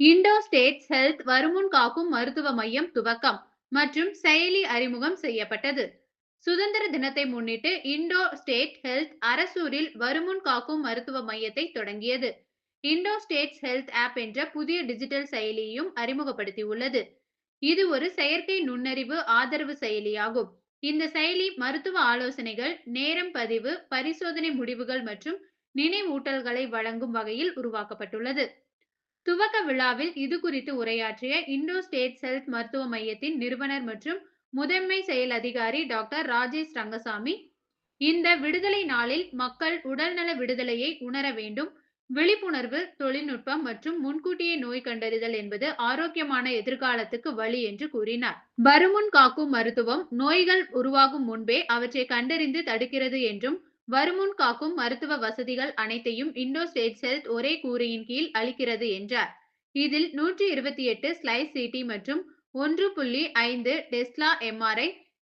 Indo states health வருமுன் காக்கும் மருத்துவ மையம் துவக்கம் மற்றும் செயலி அறிமுகம் செய்யப்பட்டது. சுதந்திர தினத்தை முன்னிட்டு இண்டோ ஸ்டேட் ஹெல்த் அரசூரில் வருமுன் காக்கும் மருத்துவ மையத்தை தொடங்கியது. இண்டோ ஸ்டேட்ஸ் ஹெல்த் ஆப் என்ற புதிய டிஜிட்டல் செயலியையும் அறிமுகப்படுத்தியுள்ளது. இது ஒரு செயற்கை நுண்ணறிவு ஆதரவு செயலியாகும். இந்த செயலி மருத்துவ ஆலோசனைகள் நேரம் பதிவு பரிசோதனை முடிவுகள் மற்றும் நினைவூட்டல்களை வழங்கும் வகையில் உருவாக்கப்பட்டுள்ளது. துவக்க விழாவில் இது குறித்து உரையாற்றிய இண்டோ ஸ்டேட் ஹெல்த் மருத்துவ மையத்தின் நிறுவனர் மற்றும் முதன்மை செயல் அதிகாரி டாக்டர் ராஜேஷ் ரங்கசாமி இந்த விடுதலை நாளில் மக்கள் உடல்நல விடுதலையை உணர வேண்டும் விழிப்புணர்வு தொழில்நுட்பம் மற்றும் முன்கூட்டியே நோய் கண்டறிதல் என்பது ஆரோக்கியமான எதிர்காலத்துக்கு வழி என்று கூறினார். வருமுன் காக்கும் மருத்துவம் நோய்கள் உருவாகும் முன்பே அவற்றை கண்டறிந்து தடுக்கிறது என்றும் வருமுன் காக்கும் மருத்துவ வசதிகள் அனைத்தையும் இண்டோ ஸ்டேட் ஹெல்த் ஒரே கூரையின் கீழ் அளிக்கிறது என்றார். இதில் நூற்றி இருபத்தி எட்டு ஸ்லைஸ் சிடி மற்றும் ஒன்று புள்ளி ஐந்து tesla MRI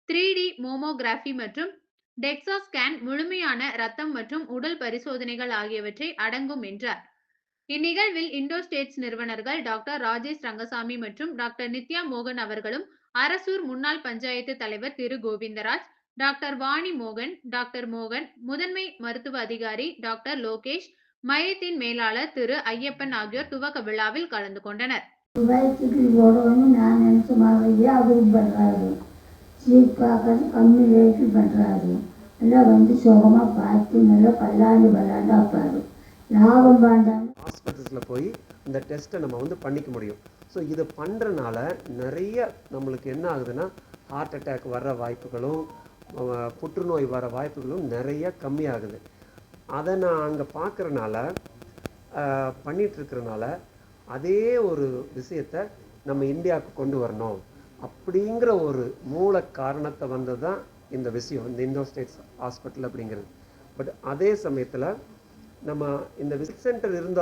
three D mammography மற்றும் டெக்ஸா ஸ்கேன் முழுமையான ரத்தம் மற்றும் உடல் பரிசோதனைகள் ஆகியவற்றை அடங்கும் என்றார். இந்நிகழ்வில் இண்டோ ஸ்டேட்ஸ் நிறுவனர்கள் டாக்டர் ராஜேஷ் ரங்கசாமி மற்றும் டாக்டர் நித்யா மோகன் அவர்களும் அரசூர் முன்னாள் பஞ்சாயத்து தலைவர் திரு கோவிந்தராஜ் டாக்டர் வாணி மோகன் டாக்டர் மோகன் முதன்மை மருத்துவ அதிகாரி டாக்டர் லோகேஷ் மையத்தின் மேலாளர் திரு ஐயப்பன் ஆகியோர் துவக்க விழாவில் கலந்து கொண்டனர். வயிற்றுக்கு போடணும்னு நான் நினச்ச மாதிரியே அவரும் பண்ணுறாரு சீப்பாக கம்மி ரேட்டு பண்ணுறாரு வந்து சுகமாக பார்த்து நல்லா பல்லாண்டு லாபம் வேண்டாம் ஹாஸ்பிட்டல்ஸில் போய் இந்த டெஸ்ட்டை நம்ம வந்து பண்ணிக்க முடியும். ஸோ இதை பண்ணுறனால நிறைய நம்மளுக்கு என்ன ஆகுதுன்னா ஹார்ட் அட்டாக் வர்ற வாய்ப்புகளும் புற்றுநோய் வர வாய்ப்புகளும் நிறைய கம்மியாகுது. அதை நான் அங்கே பார்க்குறனால பண்ணிகிட்ருக்கிறனால அதே ஒரு விஷயத்தை நம்ம இந்தியாவுக்கு கொண்டு வரணும் அப்படிங்கிற ஒரு மூல காரணத்தை வந்தது தான் இந்த விஷயம் இந்த இந்தோ ஸ்டேட்ஸ் ஹாஸ்பிட்டல் அப்படிங்கிறது. பட் அதே சமயத்தில் நம்ம இந்த விசிட் சென்டர் இருந்தால்